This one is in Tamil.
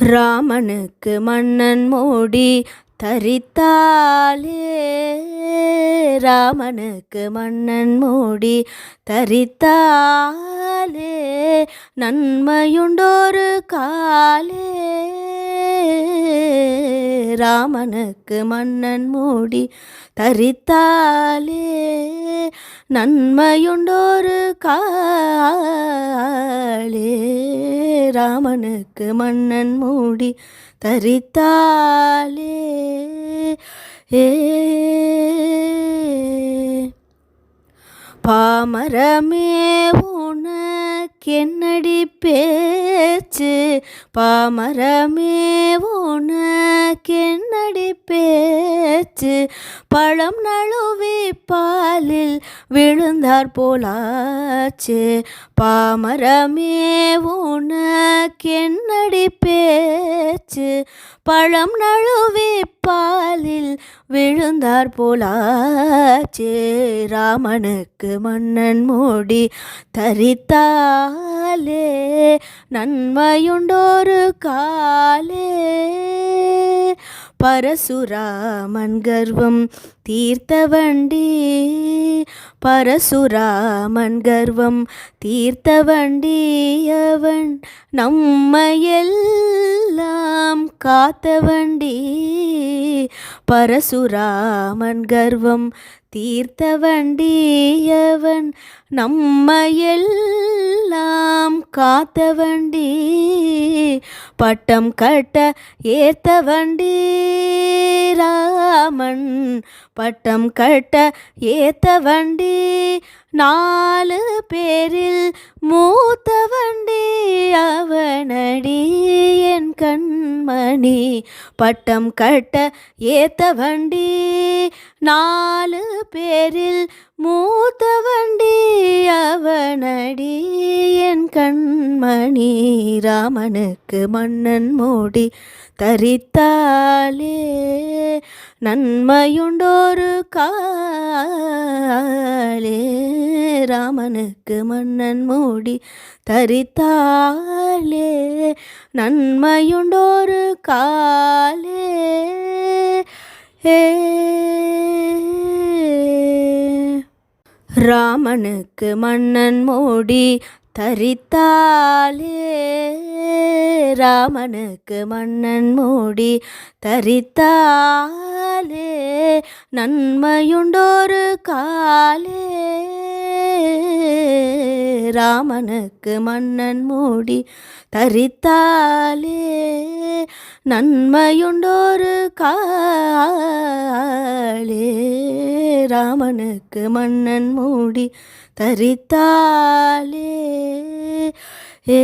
ராமனுக்கு மன்னன் மோடி தரித்தாலே ராமனுக்கு மன்னன் மோடி தரித்தாலே நன்மையுண்டோரு காலே. ராமனுக்கு மன்னன் மோடி தரித்தாலே நன்மையுண்டோரு காலே. ராமனுக்கு மன்னன் மூடி தரித்தாலே ஏ. பாமரமே உனக்கென்னடி பேச்சு? பாமரமே உனக்கென்னடி பேச்சு வச்சு பழம் நழுவி பாலில் விழுந்தார் போலாச்சு. பாமரமே உனக்கென்னடி பேச்சு? பழம் நழுவி பாலில் விழுந்தார் போலாச்சு. ராமனுக்கு மன்னன் மூடி தரித்தாலே நன்மையுண்டோரு காலே. பரசுராமன் கர்வம் தீர்த்தவண்டே பரசுராமன் கர்வம் தீர்த்த நம்மையெல்லாம் காத்தவண்டே பரசுராமன் கர்வம் தீர்த்தவண்டியவன் நம்மையெல்லாம் காத்தவண்டே பட்டம் கட்ட ஏத்த வண்டி ராமன். பட்டம் கட்ட ஏத்த வண்டி நாலு பேரில் மூத்த வண்டி அவனடி என் கண்மணி. பட்டம் கட்ட ஏத்த வண்டி நாலு பேரில் மூத்த ஸ்ரீராமனுக்கு மன்னன் மோடி தரித்தாலே நன்மையுண்டோரு காலே. ராமனுக்கு மன்னன் மூடி தரித்தாலே நன்மையுண்டோரு காலே. ஏ ராமனுக்கு மன்னன் மோடி தரித்தாலே ராமனுக்கு மன்னன் மூடி தரித்தாலே நன்மையுண்டோரு காலே ராமனுக்கு மன்னன் மூடி தரித்தாலே நன்மையுண்டோரு கா ராமனுக்கு மன்னன் மூடி தரித்தாலே ஏ